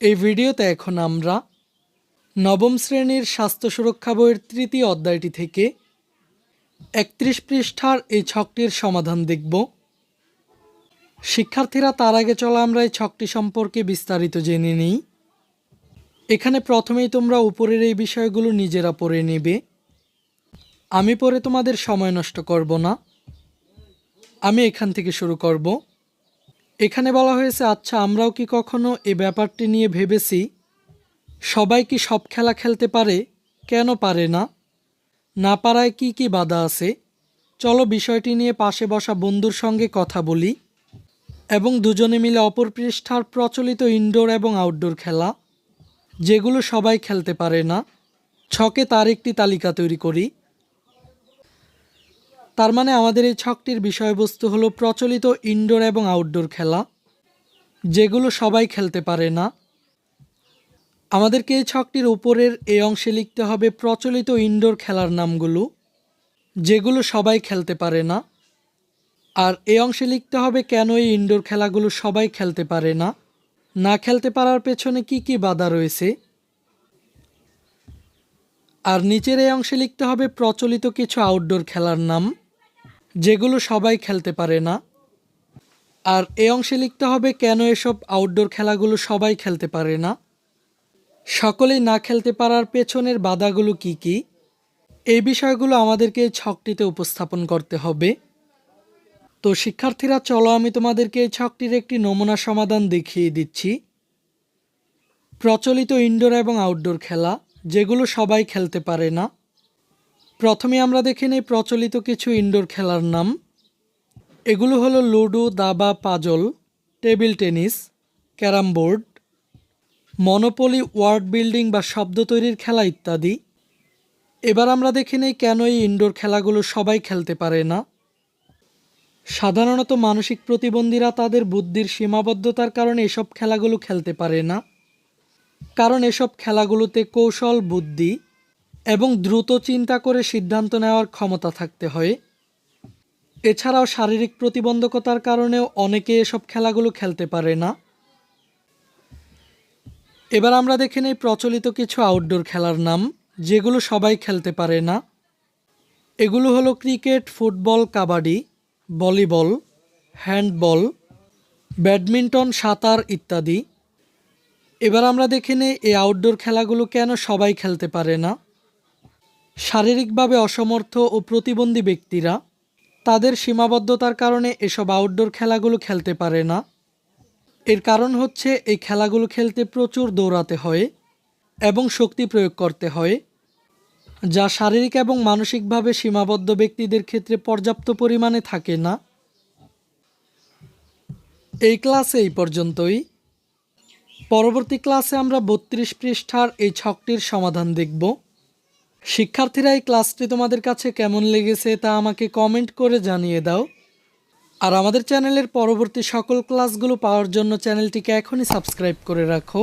এই ভিডিওতে এখন আমরা নবম শ্রেণির স্বাস্থ্য সুরক্ষা বইয়ের তৃতীয় অধ্যায়টি থেকে একত্রিশ পৃষ্ঠার এই ছকটির সমাধান দেখব। শিক্ষার্থীরা, তার আগে চলো আমরা এই ছকটি সম্পর্কে বিস্তারিত জেনে নিই। এখানে প্রথমেই তোমরা উপরের এই বিষয়গুলো নিজেরা পড়ে নেবে। আমি পরে তোমাদের সময় নষ্ট করব না। আমি এখান থেকে শুরু করব। এখানে বলা হয়েছে আচ্ছা আমরাও কি কখনো এ ব্যাপারটি নিয়ে ভেবেছি? সবাই কি সব খেলা খেলতে পারে? কেন পারে না? না পারায় কি কি বাধা আছে? চলো বিষয়টি নিয়ে পাশে বসা বন্ধুর সঙ্গে কথা বলি। এবং দুজনে মিলে অপর পৃষ্ঠার প্রচলিত ইনডোর এবং আউটডোর খেলা, যেগুলো সবাই খেলতে পারে না। ছকে তার একটি তালিকা তৈরি করি। তার মানে আমাদের এই ছকটির বিষয়বস্তু হলো প্রচলিত ইনডোর এবং আউটডোর খেলা, যেগুলো সবাই খেলতে পারে না। আমাদেরকে এই ছকটির উপরের এই অংশে লিখতে হবে প্রচলিত ইনডোর খেলার নামগুলো, যেগুলো সবাই খেলতে পারে না। আর এই অংশে লিখতে হবে কেন এই ইনডোর খেলাগুলো সবাই খেলতে পারে না না খেলতে পারার পেছনে কি কি বাধা রয়েছে। আর নিচের এই অংশে লিখতে হবে প্রচলিত কিছু আউটডোর খেলার নাম যেগুলো সবাই খেলতে পারে না। আর এ অংশে লিখতে হবে, কেন এসব আউটডোর খেলাগুলো সবাই খেলতে পারে না? সকলেই না খেলতে পারার পেছনের বাধাগুলো কি কি? এই বিষয়গুলো আমাদেরকে ছকটিতে উপস্থাপন করতে হবে। তো শিক্ষার্থীরা, চলো আমি তোমাদেরকে এই ছকটির একটি নমুনা সমাধান দেখিয়ে দিচ্ছি। প্রচলিত ইনডোর এবং আউটডোর খেলা, যেগুলো সবাই খেলতে পারে না। প্রথমে আমরা দেখে নিই প্রচলিত কিছু ইনডোর খেলার নাম। এগুলো হলো লুডো, দাবা, puzzle, table tennis, carrom board, monopoly, word building বা শব্দ তৈরির খেলা ইত্যাদি। এবার আমরা দেখে নেই কেন এই ইনডোর খেলাগুলো সবাই খেলতে পারে না। সাধারণত মানসিক প্রতিবন্ধীরা তাদের বুদ্ধির সীমাবদ্ধতার কারণে এসব খেলাগুলো খেলতে পারে না। কারণ এসব খেলাগুলোতে কৌশল, বুদ্ধি এবং দ্রুত চিন্তা করে সিদ্ধান্ত নেওয়ার ক্ষমতা থাকতে হয়। এছাড়াও শারীরিক প্রতিবন্ধকতার কারণেও অনেকে এসব খেলাগুলো খেলতে পারে না। এবার আমরা দেখে নেই প্রচলিত কিছু আউটডোর খেলার নাম, যেগুলো সবাই খেলতে পারে না। এগুলো হলো cricket, football, kabaddi, volleyball, handball, badminton, সাঁতার ইত্যাদি। এবার আমরা দেখে নেই এই আউটডোর খেলাগুলো কেন সবাই খেলতে পারে না। শারীরিকভাবে অসমর্থ ও প্রতিবন্ধী ব্যক্তিরা তাদের সীমাবদ্ধতার কারণে এসব আউটডোর খেলাগুলো খেলতে পারে না। এর কারণ হচ্ছে এই খেলাগুলো খেলতে প্রচুর দৌড়াতে হয় এবং শক্তি প্রয়োগ করতে হয়, যা শারীরিক এবং মানসিকভাবে সীমাবদ্ধ ব্যক্তিদের ক্ষেত্রে পর্যাপ্ত পরিমাণে থাকে না। এই ক্লাসে এই পর্যন্তই। পরবর্তী ক্লাসে আমরা বত্রিশ পৃষ্ঠার এই ছকটির সমাধান দেখব। শিক্ষার্থীরা এই ক্লাসটি তোমাদের কাছে কেমন লেগেছে তা আমাকে কমেন্ট করে জানিয়ে দাও। আর আমাদের চ্যানেলের পরবর্তী সকল ক্লাসগুলো পাওয়ার জন্য চ্যানেলটিকে এখনই সাবস্ক্রাইব করে রাখো।